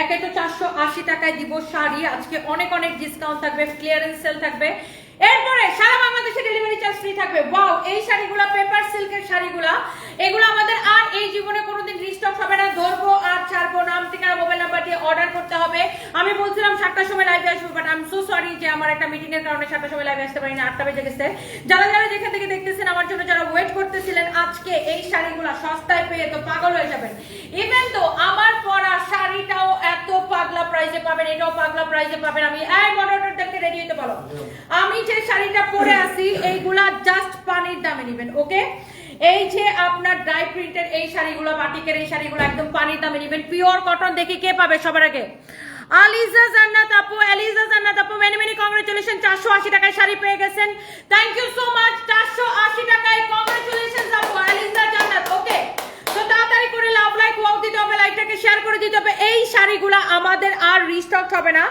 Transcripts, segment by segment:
একে তো চারশো আশি টাকায় দিব শাড়ি। আজকে অনেক অনেক ডিসকাউন্ট থাকবে ক্লিয়ারেন্স সেল থাকবে। এরপরে সারা বাংলাদেশে ডেলিভারি চার্জ ফ্রি থাকবে। ওয়াও এই শাড়িগুলো পেপার সিল্কের শাড়িগুলো, এগুলো আমাদের আর এই জীবনে কোনোদিন রিস্টক হবে না। ধরবো আর ছাড়বো নাম ঠিকানা মোবাইল নাম্বার দিয়ে অর্ডার করতে হবে। আমি বলছিলাম সাতটার সময় লাইভে আসব but I am so sorry যে আমার একটা মিটিং এর কারণে সাতটার সময় লাইভে আসতে পারি না আটটা বেজে গেছে। যারা যারা যেখান থেকে দেখতেছেন আমার জন্য, যারা ওয়েট করতেছিলেন, আজকে এই শাড়িগুলো সস্তায় পেয়ে তো পাগল হয়ে যাবেন। ইভেন তো আমার পরা শাড়িটাও এত পাগলা প্রাইসে পাবেন, এটাও পাগলা প্রাইসে পাবেন, আমি এই মডারেটরদেরকে রেডি হতে বলো আমি যে শাড়িটা পরে আছি, এইগুলা জাস্ট পানির দামে নেবেন ওকে এই যে আপনার ড্রাই প্রিন্টের এই শাড়িগুলো, বাটিকের এই শাড়িগুলো একদম পানির দামে নেবেন। পিওর কটন দেখি কে পাবে সবার আগে? আলিজা জান্নাত আপু, আলিজা জান্নাত আপু মেনি মেনি কংগ্রেচুলেশন চারশো আশি টাকায় শাড়ি পেয়ে গেছেন। থ্যাংক ইউ সো মাচ চারশো আশি টাকায় কংগ্রেচুলেশন আপু, আলিজা জান্নাত ওকে তাড়াতাড়ি করে লাভ লাইক ওয়াও দিতে হবে, লাইকটাকে শেয়ার করে দিতে হবে। এই শাড়িগুলো আমাদের আর রিস্টক হবে না।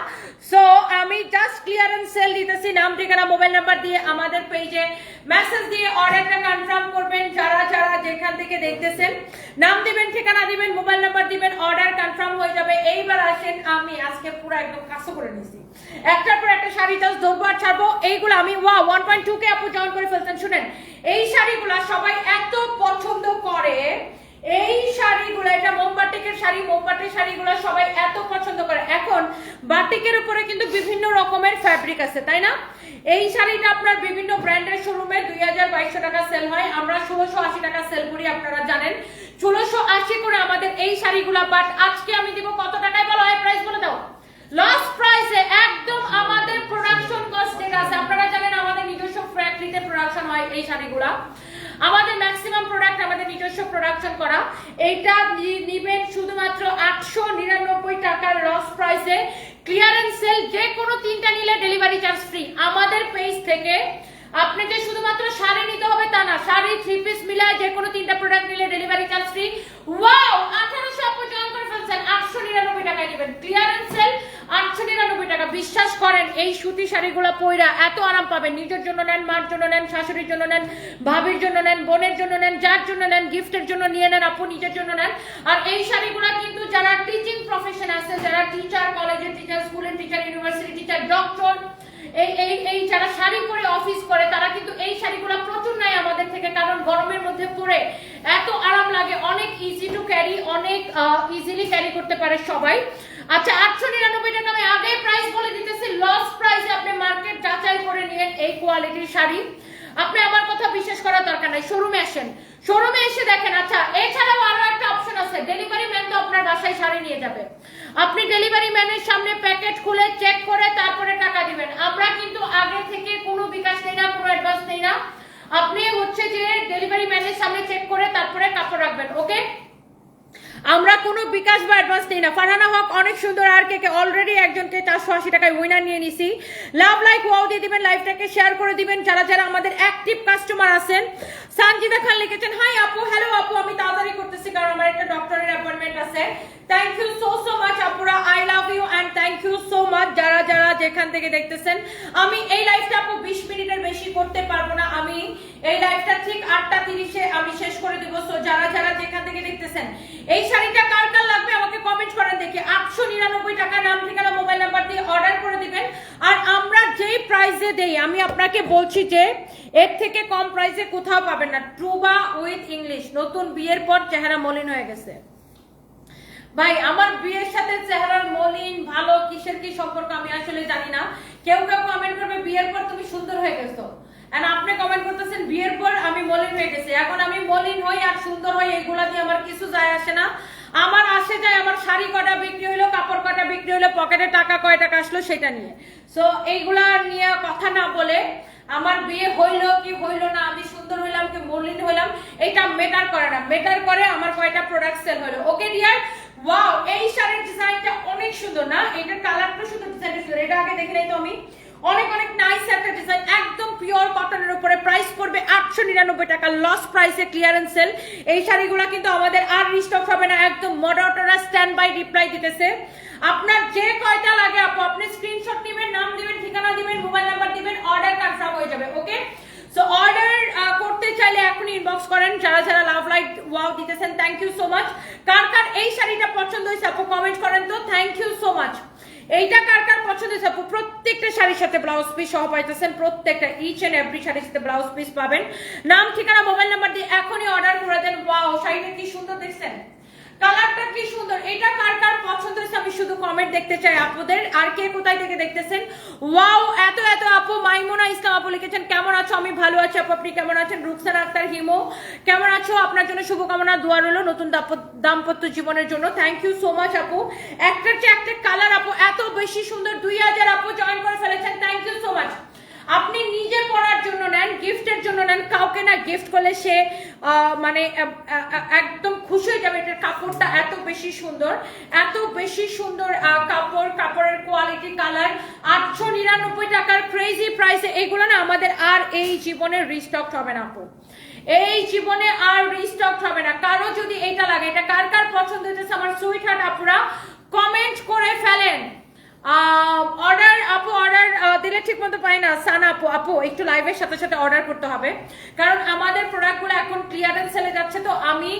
সো আমি জাস্ট ক্লিয়ারেন্স সেল দিতেছি, নাম, ঠিকানা মোবাইল নাম্বার দিয়ে আমাদের পেজে মেসেজ দিয়ে অর্ডারটা কনফার্ম করবেন যারা যারা যেখান থেকে দেখতেছেন। নাম দিবেন, ঠিকানা দিবেন মোবাইল নাম্বার দিবেন অর্ডার কনফার্ম হয়ে যাবে। এইবার আসেন, আমি আজকে পুরো একদম কাছে করে নিছি একটার পর একটা শাড়ি জাস্ট ধরবো আর ছাড়বো। এইগুলো আমি ওয়া ওয়ান পয়েন্ট টু কে আপু জয়েন করে ফেলতেন শুনেন। এই শাড়িগুলো সবাই এত পছন্দ করে এই শাড়িগুলো এটা মোমবাটিকের শাড়ি মোমবাটির শাড়িগুলো সবাই এত পছন্দ করে এখন বাটিকের উপরে কিন্তু বিভিন্ন রকমের ফ্যাব্রিক আছে, তাই না? এই শাড়িটা আপনার বিভিন্ন ব্র্যান্ডের শোরুমে দুই হাজার বাইশশো টাকা সেল হয়। আমরা ষোলোশো আশি টাকা সেল করি, আপনারা জানেন। ষোলোশো আশি করে আমাদের এই শাড়িগুলো বাট আজকে আমি দিব কত টাকায় বলো? হয় প্রাইস বলে দাও। প্রাইসে একদম আমাদের প্রোডাকশন কস্ট যেটা আছে, আপনারা জানেন আমাদের নিজস্ব ফ্যাক্টরিতে প্রোডাকশন হয় এই শাড়িগুলা। আমাদের ম্যাক্সিমাম প্রোডাক্ট আমাদের নিজস্ব প্রোডাকশন করা। এইটা নিবেন শুধুমাত্র আটশো নিরানব্বই টাকার লস প্রাইসে ক্লিয়ারেন্স সেল যে কোনো তিনটা নিলে ডেলিভারি চার্জ ফ্রি আমাদের পেজ থেকে আপনি যে শুধুমাত্র শাড়ি নিতে হবে তা না, শাড়ি থ্রি পিস মিলায় যে কোনো তিনটা প্রোডাক্ট নিলে ডেলিভারি চার্জ ফ্রি ওয়াও আঠারোশো আপু জয়েন করে ফেলছেন। আটশো নিরানব্বই টাকায় নেবেন। ক্লিয়ারেন্স সেল আটশো নিরানব্বই টাকা। বিশ্বাস করেন, এই সুতি শাড়িগুলো পইরা এত আরাম পাবেন। নিজের জন্য নেন, মার জন্য নেন, শাশুড়ির জন্য নেন, ভাবির জন্য নেন, বোনের জন্য নেন, যার জন্য নেন, গিফটের জন্য নিয়ে নেন, আপু নিজের জন্য নেন। আর এই শাড়িগুলো কিন্তু যারা টিচিং প্রফেশন আছে, যারা টিচার কলেজের টিচার স্কুলের টিচার ইউনিভার্সিটি টিচার ডক্টর এই এই এই যারা শাড়ি পরে অফিস করে, তারা কিন্তু এই শাড়িগুলো প্রচুর নেয় আমাদের থেকে, কারণ গরমের মধ্যে পরে এত আরাম লাগে, অনেক ইজি টু ক্যারি অনেক ইজিলি ক্যারি করতে পারে সবাই। আচ্ছা আটশো নিরানব্বই টাকা আমি আগে প্রাইস বলে দিতেছি। লস প্রাইসে আপনি মার্কেট যাচাই করে নিয়েন এই কোয়ালিটির শাড়ি। আপনি আমার কথা বিশ্বাস করার দরকার নাই। শোরুমে আসেন। শোরুমে এসে দেখেন আচ্ছা এছাড়াও আরও একটা অপশন আছে। ডেলিভারি ম্যান তো আপনার বাসায় শাড়ি নিয়ে যাবে। আপনি ডেলিভারি ম্যানের সামনে প্যাকেট খুলে চেক করে তারপরে টাকা দিবেন। আমরা কিন্তু আগে থেকে কোনো বিকাশ নেই না, কোনো অ্যাডভান্স নেই না। আপনি হচ্ছে যে ডেলিভারি ম্যানের সামনে চেক করে তারপরে কাপড় রাখবেন ওকে আমরা কোনো বিকাশ বা অ্যাডভান্স নেই না। ফারহানা হক অনেক সুন্দর আর কে কে অলরেডি একজনকে চারশো আশি টাকায় উইনার নিয়ে নিছি। লাভ লাইক ওয়াও দিয়ে দিবেন লাইভটাকে শেয়ার করে দিবেন। যারা যারা আমাদের অ্যাক্টিভ কাস্টমার আছেন সঞ্জিদা খান লিখেছেন হাই আপু হ্যালো আপু, আমি তাড়াতাড়ি করতেছি কারণ আমার একটা ডক্টরের অ্যাপয়েন্টমেন্ট আছে। Thank you so so much আপুরা I love you and thank you so much যারা যারা যেখান থেকে দেখতেছেন, আমি এই লাইভটা আপু বিশ মিনিটের বেশি করতে পারব না। আমি এই লাইভটা ঠিক আটটা তিরিশে আমি শেষ করে দিব। সো যারা যারা যেখান থেকে দেখতেছেন, এই শাড়িটা কার কার লাগবে আমাকে কমেন্ট করেন দেখি। আটশো নিরানব্বই টাকা নাম, ঠিকানা মোবাইল নাম্বার দিয়ে অর্ডার করে দিবেন। আর আমরা যেই প্রাইসে দেই, আমি আপনাকে বলছি যে, এর থেকে কম প্রাইসে কোথাও পাবেন না। ট্রুবা উইথ ইংলিশ নতুন বিয়ের পর চেহারা মলিন হয়ে গেছে। ভাই, আমার বিয়ের সাথে চেহারার মলিন, ভালো, কিসের কি সম্পর্ক আমি আসলে জানি না। কেউ কেউ কমেন্ট করবে, বিয়ের পর তুমি সুন্দর হয়ে গেছো। And আপনি কমেন্ট করতেছেন, বিয়ের পর আমি মলিন হয়ে গেছি। এখন আমি মলিন হই আর সুন্দর হই, এগুলা দিয়ে আমার কিছু যায় আসে না। আমার আসে যায়, আমার শাড়ি কটা বিক্রি হলো কাপড় কটা বিক্রি হলো পকেটে টাকা কয় টাকা আসলো সেটা নিয়ে। সো এইগুলা নিয়ে কথা না বলে আমার বিয়ে হইল কি হইল না, আমি সুন্দর হইলাম কি মলিন হইলাম এটা মেটার করে না। মেটার করে আমার কয়টা প্রোডাক্ট সেল হলো ওকে ডিয়ার ওয়াও এই শাড়ির ডিজাইনটা অনেক সুন্দর, না? এটার কালারটা শুধু ডিজাইনটা সুন্দর। এটা আগে দেখে তো আমি। অনেক অনেক নাইস একটা ডিজাইন একদম পিওর কটনের উপরে প্রাইস পড়বে আটশো নিরানব্বই টাকা লস প্রাইসে ক্লিয়ারেন্স সেল এই শাড়িগুলো কিন্তু আমাদের আর রিস্টক হবে না, একদম মডারটরা স্ট্যান্ড বাই রিপ্লাই দিতেছে। আপনার যে কয়টা লাগে আপু, আপনি স্ক্রিনশট দিবেন নাম দিবেন, ঠিকানা দিবেন মোবাইল নাম্বার দিবেন অর্ডার কনফার্ম হয়ে যাবে ওকে সো অর্ডার করতে চাইলে এখনই ইনবক্স করেন, যারা যারা লাভ লাইক ওয়াও দিতেছেন থ্যাংক ইউ সো মাচ কার কার এই শাড়িটা পছন্দ হয়েছে আপু কমেন্ট করেন তো থ্যাংক মাচ এইটা কার কার পছন্দ হয়েছে আপু? প্রত্যেকটা শাড়ির সাথে ব্লাউজ পিস সহ পাইতেছেন, প্রত্যেকটা ইচ এন্ড এভরি শাড়ির সাথে ব্লাউজ পিস পাবেন। নাম, ঠিকানা মোবাইল নাম্বার দিয়ে এখনই অর্ডার করে দেন। ওয়াও শাড়িটা কি সুন্দর দেখছেন? কালারটা কি সুন্দর? এটা কার কার পছন্দ হয়েছে আমি শুধু কমেন্ট দেখতে চাই আপুদের। আর কে কোথায় থেকে দেখতেছেন? ওয়াও এত এত আপু, মাইমুনা ইসলাম আপু লিখেছেন, কেমন আছো? আমি ভালো আছি আপু। আপনি কেমন আছেন? রুকসানা আক্তার হিমো, কেমন আছো? আপনার জন্য শুভকামনা, দোয়া রইল। নতুন দাম্প- দাম্পত্য জীবনের জন্য। থ্যাংক ইউ সো মাচ আপু। একটার চেয়ে একটা কালার আপু, এত বেশি সুন্দর। দুই হাজার আপু জয়েন করে ফেলেছেন। থ্যাংক ইউ সো মাচ আপনি নিজে পড়ার জন্য নেন গিফটের জন্য নেন। কাউকে না গিফট করলে সে মানে একদম খুশি হয়ে যাবে। এটার কাপড়টা এত বেশি সুন্দর, এত বেশি সুন্দর কাপড়, কাপড়ের কোয়ালিটি কালার আটশো নিরানব্বই টাকার ক্রেজি প্রাইসে এগুলো না আমাদের আর এই জীবনের রিস্টক হবে না, আপু। এই জীবনে আর রিস্টক হবে না। কারও যদি এটা লাগে, এটা কার কার পছন্দ হইতেছে আমার সুইট হার্ট আপুরা কমেন্ট করে ফেলেন। অর্ডার আপু অর্ডার দিলে ঠিক মতো পাই না। সানা আপু আপু, একটু লাইভের সাথে সাথে অর্ডার করতে হবে। কারণ আমাদের প্রোডাক্টগুলো এখন ক্লিয়ারেন্স সেলে যাচ্ছে, তো আমি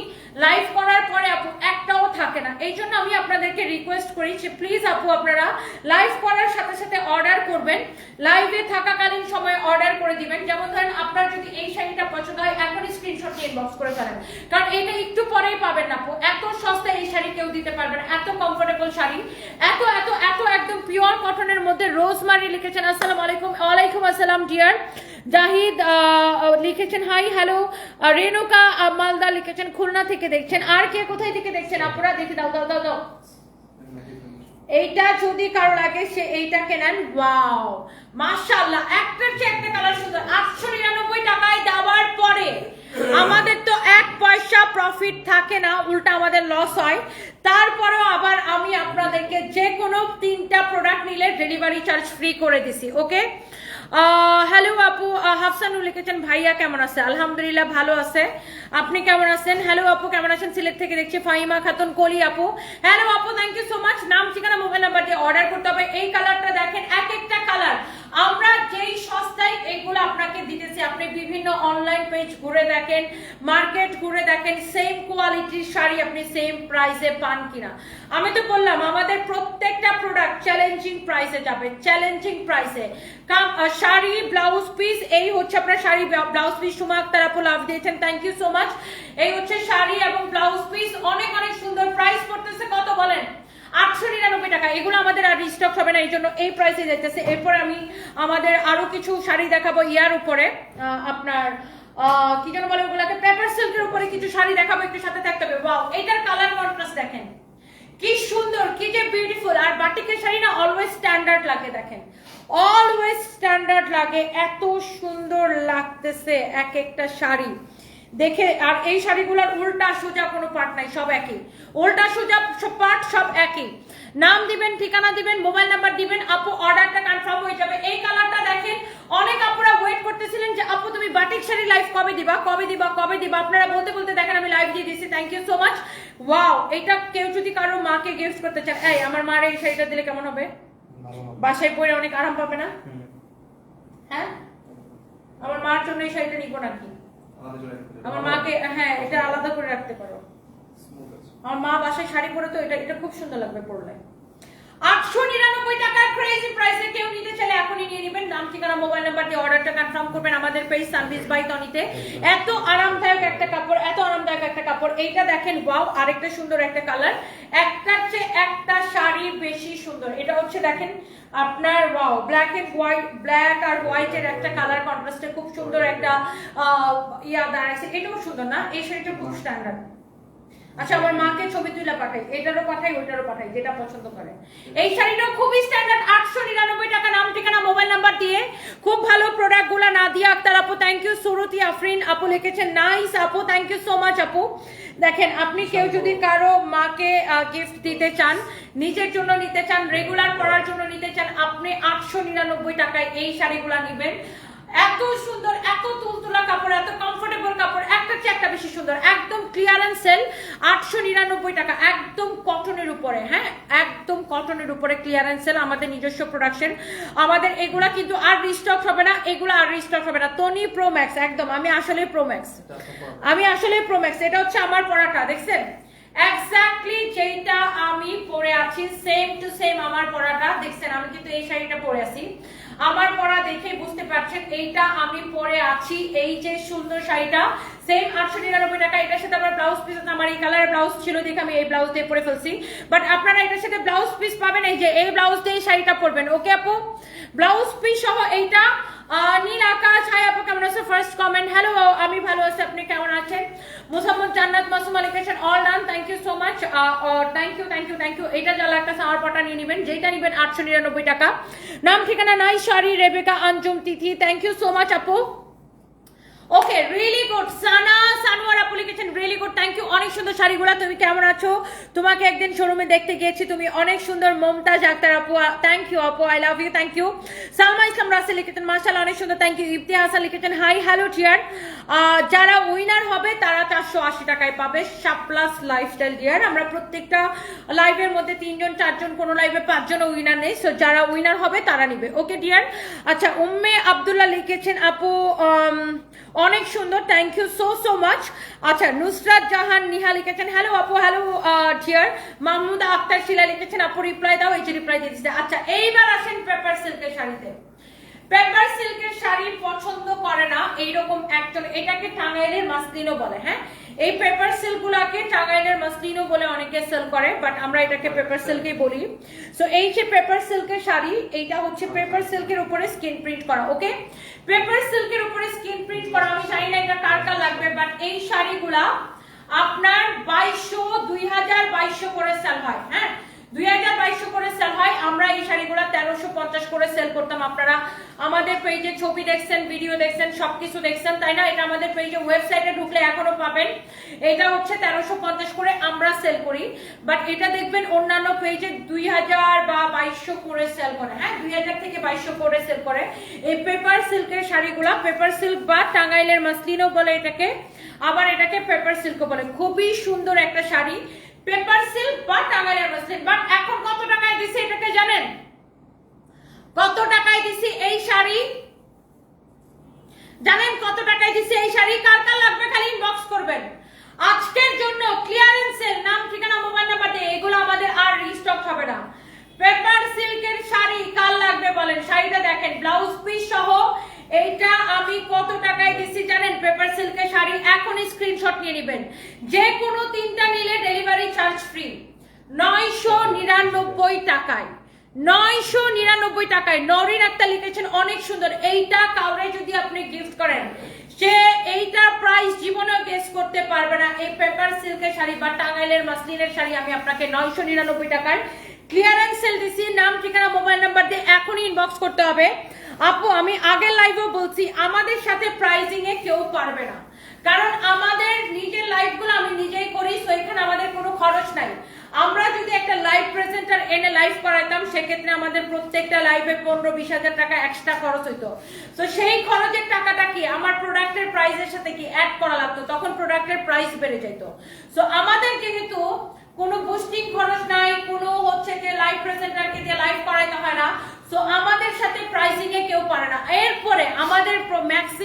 লাইভ করার পরে আপু, একটাও থাকে না। এই জন্য আমি আপনাদেরকে রিকোয়েস্ট করি যে প্লিজ আপু, আপনারা লাইভ করার সাথে সাথে অর্ডার করবেন। লাইভে থাকাকালীন সময় অর্ডার করে দিবেন। যেমন ধরেন আপনার যদি এই শাড়িটা পছন্দ হয় এখনই স্ক্রিনশট ইনবক্স করে ফেলেন। কারণ এটা একটু পরেই পাবেন আপু। এত সস্তায় এই শাড়ি কেউ দিতে পারবে না। এত কমফোর্টেবল শাড়ি। এত এত এত একদম পিওর কটনের মধ্যে রোজমারি লিখেছেন। আসসালামু আলাইকুম। ওয়ালাইকুম আসসালাম ডিয়ার জাহিদ লিখেছেন হাই হ্যালো রেনুকা মালদা লিখেছেন, খুলনা থেকে দেখছেন। আর কে কোথায় থেকে দেখছেন? আপনারা দেখে দাও দাও দাও দাও। এইটা যদি কারও লাগে, সে এইটা কেনেন ওয়াও। মাশাআল্লাহ একটার চেয়ে একটা কালার সুন্দর। আটশো নিরানব্বই টাকায় দেওয়ার পরে আমাদের তো এক পয়সা প্রফিট থাকে না, উল্টা আমাদের লস হয়। তারপরেও আবার আমি আপনাদেরকে যে কোনো তিনটা প্রোডাক্ট নিলে ডেলিভারি চার্জ ফ্রি করে দিছি ওকে হ্যালো আপু হাফসান লিখেছেন ভাইয়া কেমন আছে? আলহামদুলিল্লাহ ভালো আছে। আপনি কেমন আছেন? হ্যালো আপু, কেমন আছেন? সিলেট থেকে দেখছি ফাহিমা খাতুন, কলি আপু। হ্যালো আপু থ্যাংক ইউ সো মাচ নাম, ঠিকানা মোবাইল নাম্বার দিয়ে অর্ডার করতে হবে। এই কালারটা দেখেন, এক একটা কালার আমরা যেই সস্তায় এগুলো আপনাকে দিতেছি, আপনি বিভিন্ন অনলাইন পেজ ঘুরে দেখেন মার্কেট ঘুরে দেখেন সেম কোয়ালিটির শাড়ি আপনি সেম প্রাইসে পান কিনা। আমি তো বললাম, আমাদের প্রত্যেকটা প্রোডাক্ট চ্যালেঞ্জিং প্রাইসে যাবে চ্যালেঞ্জিং প্রাইসে শাড়ি ব্লাউজ পিস এই হচ্ছে আপনার শাড়ি ব্লাউজ পিস সুমা আক্তার আপু লাভ দিয়েছেন থ্যাংক ইউ সো মাচ এই হচ্ছে শাড়ি এবং ব্লাউজ পিস অনেক অনেক সুন্দর প্রাইস পড়তেছে, কত বলেন? আটশো নিরানব্বই টাকা। এগুলো আমাদের আর রিস্টক হবে না, এই জন্য এই প্রাইসে যেতেছে এরপর আমি আমাদের আরও কিছু শাড়ি দেখাবো ইয়ার উপরে। আপনার কি যেন বলে ওগুলাকে? পেপার সিল্কের উপরে কিছু শাড়ি দেখাবো, একটু সাথে থাকতে হবে। ওয়াও এটার কালার কন্ট্রাস্ট দেখেন। কি সুন্দর, কি যে বিউটিফুল আর বাটিকের শাড়ি না অলওয়েজ স্ট্যান্ডার্ড লাগে, দেখেন। অলওয়েজ স্ট্যান্ডার্ড লাগে, এত সুন্দর লাগতেছে এক একটা শাড়ি। দেখে আর এই শাড়িগুলোর উল্টা সোজা কোনো পার্ট নাই সব একই। উল্টা সোজা সব পার্ট সব একই। নাম দিবেন ঠিকানা দিবেন মোবাইল নাম্বার দিবেন আপু অর্ডারটা কনফার্ম হয়ে যাবে। এই কালারটা দেখেন অনেক আপুরা ওয়েট করতেছিলেন যে আপু তুমি বাটিক শাড়ি লাইভ কবে দিবা কবে দিবা কবে দিবা? আপনারা বলতে বলতে দেখেন আমি লাইভ দিয়ে দিচ্ছি thank you so much wow এটা কেউ যদি কারও মাকে গিফট করতে চান এই আমার মার এই শাড়িটা দিলে কেমন হবে? বাসায় পরে অনেক আরাম পাবে না? হ্যাঁ? আমার মার জন্য এই শাড়িটা নিবো নাকি? আমার মাকে হ্যাঁ এটা আলাদা করে রাখতে পারো। আমার মা বাসায় শাড়ি পরে তো এটা এটা খুব সুন্দর লাগবে পরলে। আটশো নিরানব্বই টাকার ক্রেজি প্রাইসে কেউ নিতে চাইলে এখনই নিয়ে নাম, ঠিকানা মোবাইল নাম্বার দিয়ে অর্ডারটা কনফার্ম করবেন আমাদের বাই এত আরামদায়ক একটা কাপড়, এত আরামদায়ক একটা কাপড়। এইটা দেখেন আরেকটা সুন্দর একটা কালার চেয়ে একটা শাড়ি বেশি সুন্দর। এটা হচ্ছে, দেখেন, আপনার ব্ল্যাক হোয়াইট ব্ল্যাক আর হোয়াইটের একটা কালার খুব সুন্দর একটা ইয়া এটাও সুন্দর না? এই শাড়িটা খুব স্ট্যান্ডার্ড আচ্ছা আমার মাকে ছবি তুলে পাঠাই, এটারও পাঠাই, ওইটারও পাঠাই, যেটা পছন্দ করে। এই শাড়িটা খুবই স্ট্যান্ডার্ড আটশো নিরানব্বই টাকা নাম ঠিকানা মোবাইল নাম্বার দিয়ে খুব ভালো প্রোডাক্টগুলা নাদিয়া আক্তার আপু থ্যাংক ইউ সুরতি, আফরিন আপু লিখেছেন নাইস আপু থ্যাংক ইউ সো মাচ আপু। দেখেন, আপনি কেউ যদি কারও মাকে গিফট দিতে চান, নিজের জন্য নিতে চান রেগুলার পরার জন্য নিতে চান, আপনি আটশো নিরানব্বই টাকায় এই শাড়িগুলা নিবেন। এত সুন্দর, এত তুলতুলা কাপড়, এত কমফোর্টেবল কাপড়, একটা চেয়ে একটা বেশি সুন্দর, একদম ক্লিয়ারেন্স সেল আটশো নিরানব্বই টাকা, একদম কটনের উপরে হ্যাঁ? একদম কটনের উপরে ক্লিয়ারেন্স সেল আমাদের নিজস্ব প্রোডাকশন আমাদের এগুলা কিন্তু আর রিস্টক হবে না, এগুলো আর রিস্টক হবে না। টনি প্রোম্যাক্স একদম, আমি আসলে প্রোম্যাক্স আমি আসলে প্রোম্যাক্স এটা হচ্ছে আমার পড়াটা দেখছেন? এক্স্যাক্টলি যেটা আমি পরে সেম টু সেম আমার পরাটা দেখছেন, আমি কিন্তু এই শাড়িটা পরে আছি। আমার পরা দেখে বুঝতে পারছেন, এইটা আমি পরে আছি, এই যে সুন্দর শাড়িটা সেম আটশো নিরানব্বই টাকা, এটার সাথে আমার ব্লাউজ পিস আছে, আমার এই কালার ব্লাউজ ছিল দেখে আমি এই ব্লাউজ দিয়ে পরে ফেলছি। বাট আপনারা এটার সাথে ব্লাউজ পিস পাবেন, এই যে এই ব্লাউজ দিয়ে শাড়িটা পরবেন ওকে আপু? ব্লাউজ পিস সহ এইটা নীল আকাশ, হাই, আপু, কেমন আছে? ফার্স্ট কমেন্ট হ্যালো আমি ভালো আছি, আপনি কেমন আছেন? Mosammat Jannat, Masum আলিকেশন all done thank you so much thank you thank you thank you এটা যা একটা সাওয়ার পটা নিয়ে নেবেন যেটা নেবেন আটশো নিরানব্বই টাকা। নাম ঠিকানা নাই, sari, Rebecca, Anjum, Tithi thank you so much আপু। Okay really good Sana Sanowar আপু লিখেছেন রিয়েলি গুড থ্যাংক ইউ অনেক সুন্দর শাড়িগুলো, তুমি কেমন আছো? তোমাকে একদিন শোরুমে দেখতে গিয়েছি, তুমি অনেক সুন্দর মমতাজ আক্তার আপু থ্যাংক ইউ আপু I love you thank you Salma Islam Rasel লিখেছেন, মাশাআল্লাহ, অনেক সুন্দর থ্যাংক ইউ ইফতি হাসান লিখেছেন হাই হ্যালো টিয়ার যারা উইনার হবে, তারা চারশো আশি টাকায় পাবে সাপ্লাস লাইফস্টাইল ডিয়ার আমরা প্রত্যেকটা লাইভের মধ্যে তিনজন, চারজন, কোনো লাইভে পাঁচজন উইনার নেই সো যারা উইনার হবে, তারা নিবে। ওকে ডিয়ার আচ্ছা উম্মে আব্দুল্লাহ লিখেছেন, আপু অনেক সুন্দর thank you so so much আচ্ছা নুসরাত জাহান নিহা লিখেছেন হ্যালো আপু হ্যালো ডিয়ার মাহমুদা আক্তার শিলা লিখেছেন, আপু রিপ্লাই দাও, এই যে রিপ্লাই দিয়ে দিচ্ছে। আচ্ছা এইবার আসেন পেপার সিল্কের শাড়িতে। পেপার সিল্কের শাড়ি পছন্দ করে না, এইরকম একজন, এটাকে টাঙ্গাইলের মাসলিনও বলে হ্যাঁ? এই পেপার সিল্ক গুলাকে টাঙ্গাইলের মাসলিনও বলে অনেকে সেল করে বাট আমরা এটাকে পেপার সিল্কই বলি। সো এই যে পেপার সিল্কের শাড়ি, এইটা হচ্ছে পেপার সিল্কের উপরে স্কিন প্রিন্ট করা ওকে পেপার সিল্কের উপরে স্কিন প্রিন্ট করা, আমি জানি না এটা কার কার লাগবে বাট এই শাড়িগুলা আপনার বাইশশো, দুই হাজার বাইশশো করে সেল হয় হ্যাঁ? দুই হাজার বাইশশো করে সেল হয়। আমরা এই শাড়িগুলো তেরোশো পঞ্চাশ করে সেল করতাম আপনারা। আমাদের ছবি দেখছেন ভিডিও দেখছেন, সবকিছু দেখছেন, তাই না? এটা আমাদের ওয়েবসাইটে ঢুকলে পাবেন। এটা হচ্ছে তেরোশো পঞ্চাশ করে আমরা সেল করি। বাট এটা দেখবেন অন্যান্য পেজে দুই হাজার বা বাইশশো করে সেল করে। হ্যাঁ দুই হাজার থেকে বাইশশো করে সেল করে। এই পেপার সিল্কের শাড়িগুলা পেপার সিল্ক বা টাঙ্গাইলের মাসলিনও বলে এটাকে। আবার এটাকে পেপার সিল্কও বলে। খুবই সুন্দর একটা শাড়ি। পেপার, সিল্ক বা টাঙ্গাইলের মাসলিন বাট এখন কত টাকায় দিছে এটাকে জানেন? কত টাকায় দিছি এই শাড়ি? জানেন কত টাকায় দিছি এই শাড়ি? কার কার লাগবে খালি ইনবক্স করবেন। আজকের জন্য ক্লিয়ারেন্সের নাম, ঠিকানা মোবাইল নাম্বার দিয়ে এগুলো আমাদের আর রিস্টক হবে না। পেপার, সিল্কের শাড়ি কার লাগবে বলেন? শাড়িটা দেখেন ব্লাউজ পিস সহ এইটা আমি কত টাকায় দিছি জানেন? পেপার সিল্কের শাড়ি, এখনই স্ক্রিনশট নিয়ে নেবেন। যে কোনো তিনটা নিলে ডেলিভারি চার্জ ফ্রি নয়শো নিরানব্বই টাকায়। নয়শো নিরানব্বই টাকায়। নরিন একটা লিখেছেন অনেক সুন্দর। এইটা কাউরে যদি আপনি গিফট করেন, সে এইটার প্রাইস জীবনেও গেস করতে পারবে না। এই পেপার সিল্কের শাড়ি বা টাঙ্গাইলের মাসলিনের শাড়ি আমি আপনাকে নয়শো নিরানব্বই টাকায় ক্লিয়ারেন্স সেল দিছি। নাম, ঠিকানা মোবাইল নাম্বার দিয়ে এখনই ইনবক্স করতে হবে। আপু, আমি আগের লাইভেও বলছি, আমাদের সাথে প্রাইজিং এ কেউ পারবে না। কারণ আমাদের নিজের লাইভগুলো আমি নিজেই করি তো এখানে আমাদের কোনো খরচ নাই। আমরা যদি একটা লাইভ প্রেজেন্টার এনে লাইভ করাইতাম, সেক্ষেত্রে আমাদের প্রত্যেকটা লাইভে পনেরো বিশ হাজার টাকা এক্সট্রা খরচ হইতো। তো সেই খরচের টাকাটা কি? আমার প্রোডাক্টের প্রাইসের সাথে কি অ্যাড করা লাগতো? তখন প্রোডাক্টের প্রাইস বেড়ে যেত সো আমাদের যেহেতু কোনো বুস্টিং খরচ নাই, কোনো হচ্ছে যে লাইভ প্রেজেন্টারকে দিয়ে লাইভ করাইতে হয় না। সো আমাদের সাথে প্রাইসিং এ কেউ পারে না এরপরে আমাদের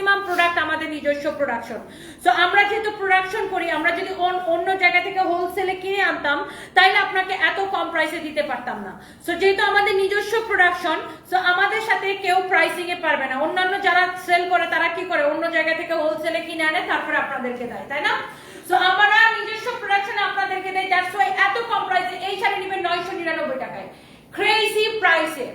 ম্যাক্সিমাম প্রোডাক্ট আমাদের নিজস্ব প্রোডাকশন সো আমরা যেহেতু প্রোডাকশন করি, আমরা যদি অন্য জায়গা থেকে হোলসেলে কিনে আনতাম, তাইলে আপনাকে এত কম প্রাইসে দিতে পারতাম না। সো যেহেতু আমাদের নিজস্ব প্রোডাকশন সো আমাদের সাথে কেউ প্রাইসিং এ পারবে না। অন্যান্য যারা সেল করে, তারা কি করে? অন্য জায়গা থেকে হোলসেলে কিনে আনে, তারপরে আপনাদেরকে দেয়, তাই না? সো আমরা নিজস্ব প্রোডাকশন আপনাদেরকে দেয় দ্যাটস ওয়াই এত কম প্রাইসে এই শাড়ি নেবেন নয়শো নিরানব্বই টাকায়। ক্রেজি প্রাইসে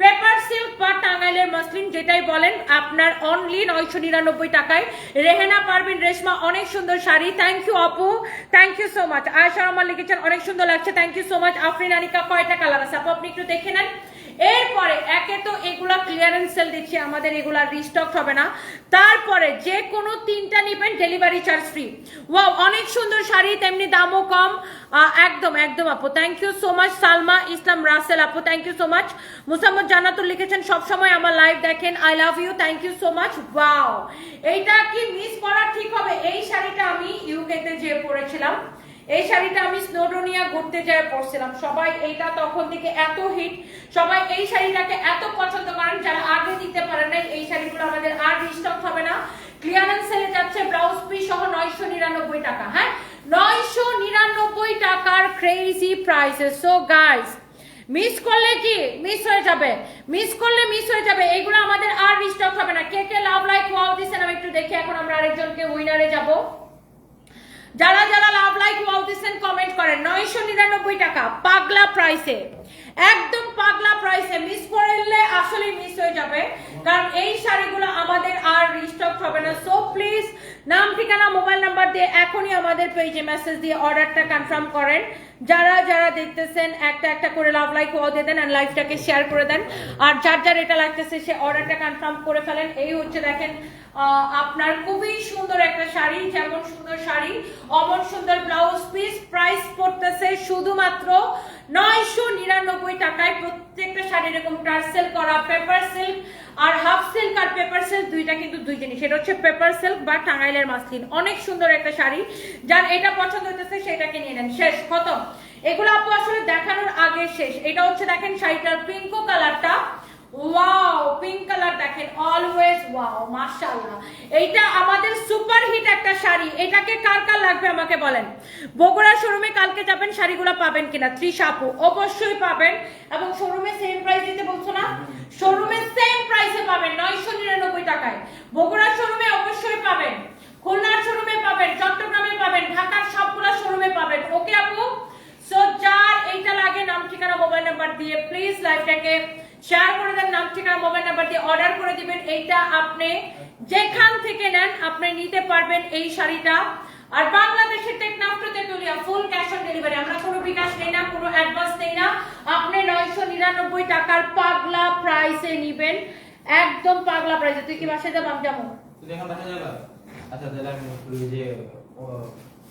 পেপার সিল্ক বা টাঙ্গাইলের মাসলিন যেটাই বলেন, আপনার অনলি নয়শো নিরানব্বই টাকায়। রেহেনা পারবিন রেশমা, অনেক সুন্দর শাড়ি। থ্যাংক ইউ আপু। Thank you so much Ayesha Rahman লিখেছেন, অনেক সুন্দর লাগছে। Thank you so much Afrin Anika, কয়টা কালার আছে? আপু, আপনি একটু দেখে নেন। এরপরে, একে তো এগুলা ক্লিয়ারেন্স সেল দিচ্ছি, আমাদের এগুলা রিস্টক হবে না। তারপরে, যে কোনো তিনটা নিবেন ডেলিভারি চার্জ ফ্রি ওয়াও অনেক সুন্দর শাড়ি, তেমনি দামও কম। একদম একদম, আপু। Thank you so much Salma Islam Rasel, আপু। Thank you so much Musammat Jannatul লিখেছেন সবসময় আমার লাইভ দেখেন I love you thank you so much wow এইটা কি মিস করা ঠিক হবে? এই শাড়িটা আমি ইউকেতে যেয়ে পরেছিলাম, এই শাড়িটা আমি স্নোডোনিয়া ঘুরতে যায় পরছিলাম। সবাই এইটা তখন থেকে এত হিট সবাই এই শাড়িটাকে এত পছন্দ করেন, যারা আগে দিতে পারেন নাই, এই শাড়িগুলো আমাদের আর রিস্টক হবে না। ক্লিয়ারেন্স সেলে যাচ্ছে ব্লাউজ পি সহ নয়শো নিরানব্বই টাকা হ্যাঁ? নয়শো নিরানব্বই টাকার ক্রেজি প্রাইসে সো গাইস মিস করলে কি? মিস হয়ে যাবে। মিস করলে মিস হয়ে যাবে। এইগুলো আমাদের আর রিস্টক হবে না। কে কে লাভ লাইক ওয়াও দিচ্ছেন আমি একটু দেখি। এখন আমরা আরেকজনকে উইনারে যাব। যারা যারা লাভ লাইক ওয়াও দিচ্ছেন কমেন্ট করেন, নয়শো নিরানব্বই টাকা, পাগলা প্রাইসে একদম পাগলা প্রাইসে মিস করলে আসলে মিস হয়ে যাবে। কারণ এই শাড়িগুলো আমাদের আর রিস্টক হবে না। সো প্লিজ নাম, ঠিকানা মোবাইল নাম্বার দিয়ে এখনই আমাদের পেজে মেসেজ দিয়ে অর্ডারটা কনফার্ম করেন। যারা যারা দেখতেছেন, একটা একটা করে লাভ লাইক ওয়াও দিয়ে দেন আর লাইভটাকে শেয়ার করে দেন। আর যার যার এটা লাগতেছে, সে অর্ডারটা কনফার্ম করে ফেলেন। এই হচ্ছে দেখেন আপনার খুবই সুন্দর একটা শাড়ি, যেমন সুন্দর শাড়ি, অমন সুন্দর ব্লাউজ পিস প্রাইস পড়তেছে শুধুমাত্র নয়শো নিরানব্বই টাকায়। প্রত্যেকটা শাড়ি এরকম টার্সেল করা পেপার সিল্ক আর হাফ সিল্ক আর পেপার সিল্ক দুইটা কিন্তু দুই জিনিস। এটা হচ্ছে পেপার সিল্ক বা টাঙ্গাইলের মাসলিন। অনেক সুন্দর একটা শাড়ি। যার এটা পছন্দ হতেছে সেটাকে নিয়ে নেন। শেষ, খতম। এগুলো আপু আসলে দেখানোর আগে শেষ। এটা হচ্ছে দেখেন শাড়িটার পিঙ্কো কালারটা ওয়াও পিঙ্ক কালার দেখেন অলওয়েজ ওয়াও মাশাআল্লাহ। এইটা আমাদের সুপার হিট একটা শাড়ি। এটাকে কার কার লাগবে আমাকে বলেন? বগুড়া শোরুমে কালকে যাবেন, শাড়িগুলো পাবেন কিনা? ত্রিশ আপু অবশ্যই পাবেন। এবং শোরুমে সেম প্রাইস দিতে বলছো না? শোরুমে সেম প্রাইসে পাবেন, নয়শো নিরানব্বই টাকায়। বগুড়া শোরুমে অবশ্যই পাবেন। খুলনার শোরুমে পাবেন, চট্টগ্রামে পাবেন, ঢাকার সবগুলো শোরুমে পাবেন। ওকে আপু? সো যার এইটা লাগে, নাম ঠিকানা মোবাইল নাম্বার দিয়ে প্লিজ লাইভটাকে শেয়ার করে দেন নাম ঠিকানা মোবাইল নাম্বার দিয়ে অর্ডার করে দিবেন। এইটা আপনি যেখান থেকে নেন আপনি নিতে পারবেন এই শাড়িটা। আর বাংলাদেশের Teknaf Tetulia full cash on delivery আমরা কোনো বিকাশ নেই না কোনো অ্যাডভান্স নেই না। আপনি নয়শো নিরানব্বই টাকার পাগলা প্রাইসে নিবেন। একদম পাগলা প্রাইসে তুই কি বাসায় যাব? আমি যাব আচ্ছা তাহলে আমি যে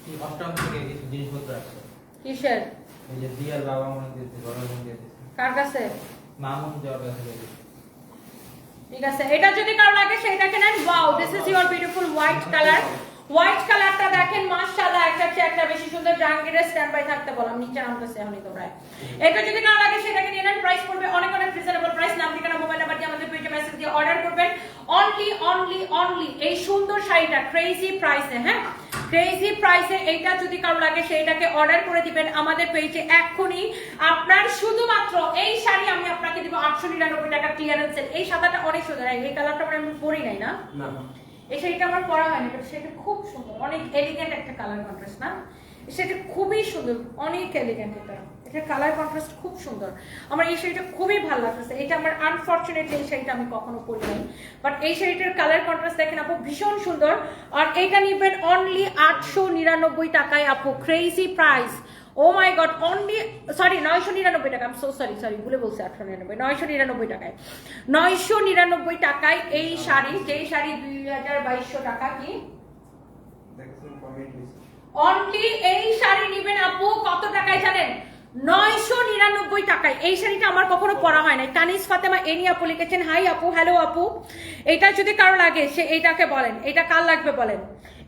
কি অষ্টম থেকে কিছু জিনিসপত্র আছে? কিসের? এই যে দিয়ার বাবা মনে দিয়েছে বড় মনে দিয়েছে। কার কাছে? মামুন কাছে দিয়েছে ঠিক আছে, এটা যদি কারও লাগে সেটাকে নেন। Wow this is your beautiful white colour white কালারটা দেখেন, মাশাআল্লাহ, একটা চেয়ে একটা বেশি সুন্দর। জাহাঙ্গীরের স্ট্যান্ড বাই থাকতে বললাম নিচে নামতেছে এখনই তোমরা এটা যদি কারও লাগে সেটাকে নিয়ে নেন। প্রাইস পড়বে অনেক অনেক রিজনেবল প্রাইস নাম, ঠিকানা মোবাইল নাম্বার দিয়ে আমাদের পেজে মেসেজ দিয়ে অর্ডার করবেন। অনলি অনলি অনলি এই সুন্দর শাড়িটা ক্রেজি প্রাইসে হ্যাঁ? ক্রেজি প্রাইসে এইটা যদি কারও লাগে সেইটাকে অর্ডার করে দিবেন আমাদের পেজে এক্ষুনি। আপনার শুধুমাত্র এই শাড়ি আমি আপনাকে দিব আটশো নিরানব্বই টাকা ক্লিয়ারেন্স এই সাদাটা অনেক সুন্দর। এই কালারটা মানে আমি পরি নাই না? না এই শাড়িটা আমার পরা হয়নি বাট সেটা খুব সুন্দর। অনেক এলিগেন্ট একটা কালার কন্ট্রাস্ট না? সেটা খুবই সুন্দর। অনেক এলিগেন্ট এটা। এটা কালার কন্ট্রাস্ট খুব সুন্দর। আমার এই শাড়িটা খুবই ভালো লাগতেছে। এটা আমার আনফর্চুনেটলি এই শাড়িটা আমি কখনো পরি নাই। বাট এই শাড়িটার কালার কন্ট্রাস্ট দেখেন আপু ভীষণ সুন্দর। আর এটা নিবেন অনলি আটশো নিরানব্বই টাকায় আপু। Crazy price oh my god only sorry নয়শো নিরানব্বই টাকা। আমি সো সরি সরি ভুলে বলছি আটশো নিরানব্বই নয়শো নিরানব্বই টাকায়। নয়শো নিরানব্বই টাকায় এই শাড়ি যেই শাড়ি দুই হাজার বাইশশো টাকা কি? অনলি এই শাড়ি নিবেন আপু। কত টাকায় জানেন? নয়শো নিরানব্বই টাকায়। এই শাড়িটা আমার কখনো পরা হয় নাই। তানিস ফাতেমা এনি আপু লিখেছেন হাই আপু হ্যালো আপু। এটা যদি কারও লাগে সে এইটাকে বলেন। এটা কার লাগবে বলেন?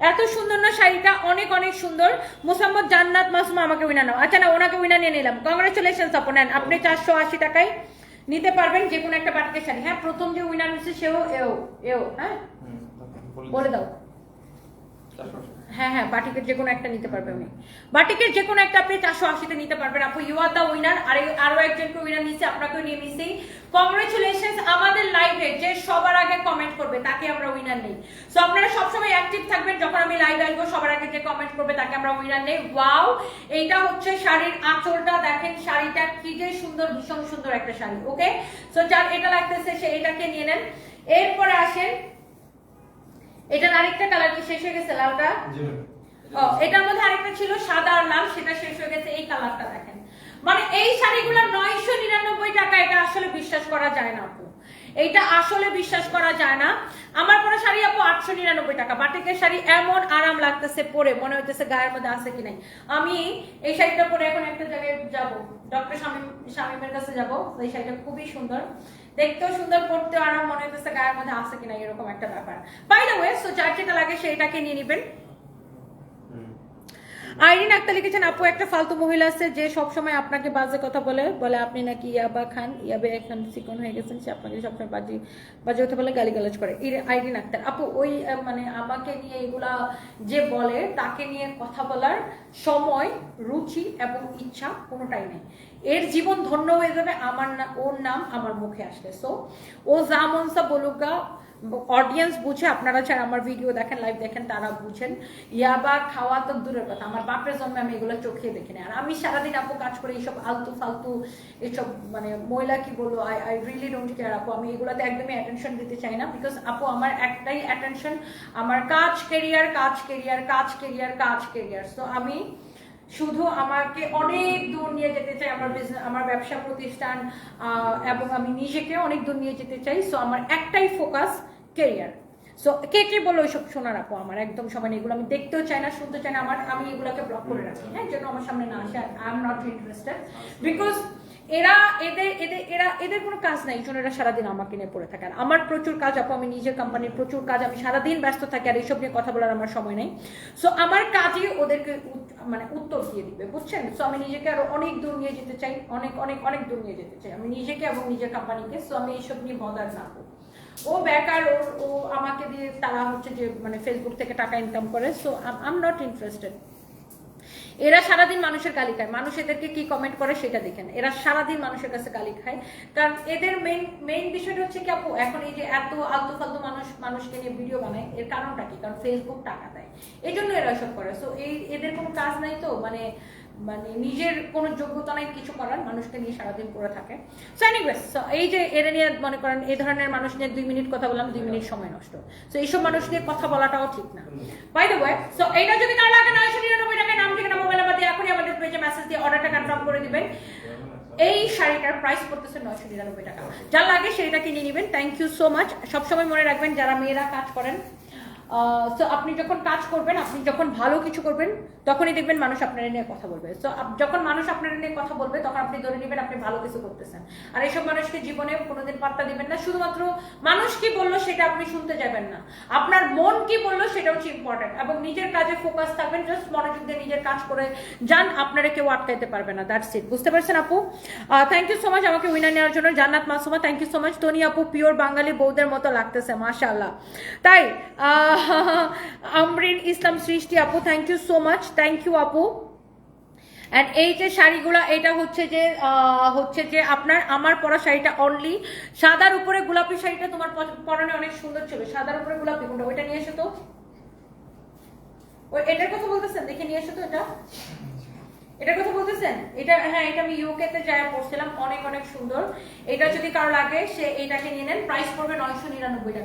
এত সুন্দর না শাড়িটা অনেক অনেক সুন্দর। মোসাম্মদ জান্নাত মাসুমা আমাকে উইনা নাও। আচ্ছা না ওনাকে উইনা নিয়ে নিলাম। কংগ্রেচুলেশন আপু নেন। আপনি চারশো আশি টাকায় নিতে পারবেন যে কোনো একটা বাটিকের শাড়ি। হ্যাঁ প্রথম যে উইনার হচ্ছে সেও এও এও হ্যাঁ? বলে দাও। হ্যাঁ হ্যাঁ বাটিকের যে কোনো একটা নিতে পারবে উনি। বাটিকের যে কোনো একটা আপনি চারশো আশিতে নিতে পারবেন। আপু ইউ আর দ্য উইনার আর আরও একজনকে উইনার নিচ্ছে আপনাকেও নিয়ে নিচ্ছি কংগ্রেচুলেশন আমাদের লাইভে যে সবার আগে কমেন্ট করবে, তাকে আমরা উইনার নেই। সো আপনারা সবসময় অ্যাক্টিভ থাকবেন। যখন আমি লাইভ আসব, সবার আগে যে কমেন্ট করবে, তাকে আমরা উইনার নেই। ওয়াও এইটা হচ্ছে শাড়ির আঁচলটা। দেখেন শাড়িটা কি যে সুন্দর, ভীষণ সুন্দর একটা শাড়ি ওকে সো যার এটা লাগতেছে, সে এটাকে নিয়ে নেন। এরপরে আসেন এটার আরেকটা কালার কি শেষ হয়ে গেছে লালটা? ও এটার মধ্যে আরেকটা ছিল সাদা আর লাল সেটা শেষ হয়ে গেছে এই কালারটা দেখেন। মানে এই শাড়িগুলো নয়শো নিরানব্বই টাকা এটা আসলে বিশ্বাস করা যায় না আপু। এইটা আসলে বিশ্বাস করা যায় না। আমার পরে শাড়ি আপু আটশো নিরানব্বই টাকা বাটিকের শাড়ি এমন আরাম লাগতেছে পরে মনে হইতেছে গায়ের মধ্যে আছে কি নাই। আমি এই শাড়িটা পরে এখন একটা জায়গায় যাব ডক্টর শামীম শামীমের কাছে যাব এই শাড়িটা খুবই সুন্দর। দেখতেও সুন্দর, পড়তেও আরাম, মনে হইতেছে গায়ের মধ্যে আছে কিনা এরকম একটা ব্যাপার। বাই দ্য ওয়ে সো যার যেটা লাগে সেইটাকে নিয়ে নিবেন। আইরিন আক্তার লিখেছেন, আপু, একটা ফালতু মহিলা আছে যে সবসময় আপনাকে বাজে কথা বলে বলে আপনি নাকি ইয়াবা খান, ইয়াবে এখন চিকন হয়ে গেছেন, সে আপনাকে সবসময় বাজে বাজে কথা বলে গালিগালাজ করে। ইরে- আইরিন আক্তার, আপু, ওই মানে আমাকে নিয়ে এগুলা যে বলে, তাকে নিয়ে কথা বলার সময়, রুচি এবং ইচ্ছা কোনোটাই নেই। এর জীবন ধন্য হয়ে যাবে আমার না, ওর নাম আমার মুখে আসলে। সো ও যা মনসা বলুক অডিয়েন্স বুঝে, আপনারা যারা আমার ভিডিও দেখেন লাইভ দেখেন, তারা বুঝেন। ইয়াবা খাওয়া তো দূরের কথা। আমার বাপের জন্মে আমি এগুলো চোখে দেখিনি। আর আমি সারাদিন আপু কাজ করে, এইসব আলতু ফালতু, এইসব মানে মহিলা কি বলব I I really don't care আপু। আমি এগুলোতে একদমই অ্যাটেনশন দিতে চাই না বিকজ আপু আমার একটাই অ্যাটেনশন আমার কাজ কেরিয়ার কাজ কেরিয়ার কাজ কেরিয়ার কাজ কেরিয়ার সো আমি শুধু আমাকে অনেক দূর নিয়ে যেতে চাই আমার বিজনেস আমার ব্যবসা প্রতিষ্ঠান এবং আমি নিজেকে অনেক দূর নিয়ে যেতে চাই। সো আমার একটাই ফোকাস কেরিয়ার সো কে কে বলো ওইসব শোনা রাখো আমার একদম সবাই এগুলো আমি দেখতেও চাই না, শুনতে চাই না। আমার, আমি এগুলোকে ব্লক করে রাখি হ্যাঁ? যেন আমার সামনে না আসে। I am not interested because এরা, এদের এদের, এরা, এদের কোনো কাজ নাই, এই জন্য এরা সারাদিন আমাকে নিয়ে পড়ে থাকে। আর আমার প্রচুর কাজ, আপু, আমি নিজের কোম্পানির প্রচুর কাজ, আমি সারাদিন ব্যস্ত থাকি, আর এইসব নিয়ে কথা বলার আমার সময় নেই। সো আমার কাজই ওদেরকে মানে উত্তর দিয়ে দিবে, বুঝছেন? সো আমি নিজেকে আরও অনেক দূর নিয়ে যেতে চাই, অনেক অনেক অনেক দূর নিয়ে যেতে চাই। আমি নিজেকে এবং নিজের কোম্পানিকে সো আমি এইসব নিয়ে বদার না করব ও বেকার, ও ও আমাকে দিয়ে তারা হচ্ছে যে মানে ফেসবুক থেকে টাকা ইনকাম করে so I am not interested এরা সারাদিন মানুষের গালি খায়। মানুষ এদেরকে কি কমেন্ট করে সেটা দেখেন এরা সারাদিন মানুষের কাছে গালি খায়। কারণ এদের মেইন মেইন বিষয়টা হচ্ছে কি, আপু, এখন এই যে এত আলতু ফালতু মানুষ, মানুষকে নিয়ে ভিডিও বানায়, এর কারণটা কি? কারণ ফেসবুক টাকা দেয়। এই জন্য এরা সব করে। সো এই, এদের কোনো কাজ নাই তো? মানে মানে নিজের কোনো যোগ্যতা নাই, কিছু করার, মানুষকে নিয়ে সারাদিন করে থাকে। সো এনিওয়েজ সো এই যে এরা নিয়ে মনে করেন এই ধরনের মানুষ নিয়ে দুই মিনিট কথা বললাম, দুই মিনিট সময় নষ্ট। সো এইসব মানুষ নিয়ে কথা বলাটাও ঠিক না। বাই দ্য ওয়ে সো এইটা যদি কারও লাগে, নয়শো নিরানব্বই টাকায় নাম ঠিকানা মোবাইল নাম্বার দিয়ে এখনই আমাদের পেজে মেসেজ দিয়ে অর্ডারটা কনফার্ম করে দিবেন। এই শাড়িটার প্রাইস পড়তেছে নয়শো নিরানব্বই টাকা। যার লাগে সেইটা কিনে নেবেন। থ্যাংক ইউ সো মাচ সবসময় মনে রাখবেন, যারা মেয়েরা কাজ করেন সো আপনি যখন কাজ করবেন আপনি যখন ভালো কিছু করবেন তখনই দেখবেন মানুষ আপনার নিয়ে কথা বলবে। সো যখন মানুষ আপনার নিয়ে কথা বলবে তখন আপনি ধরে নেবেন আপনি ভালো কিছু করতেছেন। আর এইসব মানুষকে জীবনে কোনোদিন পাত্তা দিবেন না। শুধুমাত্র মানুষ কি বলল সেটা আপনি শুনতে যাবেন না। আপনার মন কি বলল সেটা হচ্ছে ইম্পর্টেন্ট এবং নিজের কাজে ফোকাস থাকবেন জাস্ট মনোযোগ দিয়ে নিজের কাজ করে যান আপনারা কেউ আটকাইতে পারবে না। দ্যাটস ইট বুঝতে পারছেন আপু? থ্যাংক ইউ সো মাচ আমাকে উইনার নেওয়ার জন্য। Jannat Masuma thank you so much Toni আপু পিওর বাঙালি বৌদের মতো লাগতেছে মাশাআল্লাহ। তাই আহ, আমরিন ইসলাম সৃষ্টি, আপু thank you so much thank you আপু. অ্যান্ড এই যে শাড়িগুলো, এটা হচ্ছে যে হচ্ছে যে আপনার, আমার পরা শাড়িটা অনলি সাদার উপরে গোলাপি শাড়িটা তোমার পরনে অনেক সুন্দর ছিল। সাদার উপরে গোলাপি, কোনটা? ওইটা নিয়ে এসো তো। ওই, এটার কথা বলতেছেন? দেখে নিয়ে এসো তো এটা। এটার কথা বলতেছেন? এটা হ্যাঁ এটা আমি ইউকে তে যাই পড়ছিলাম অনেক অনেক সুন্দর। এটা যদি কারও লাগে, সে এইটাকে নিয়ে নেন। প্রাইস পড়বে নয়শো নিরানব্বই টাকা।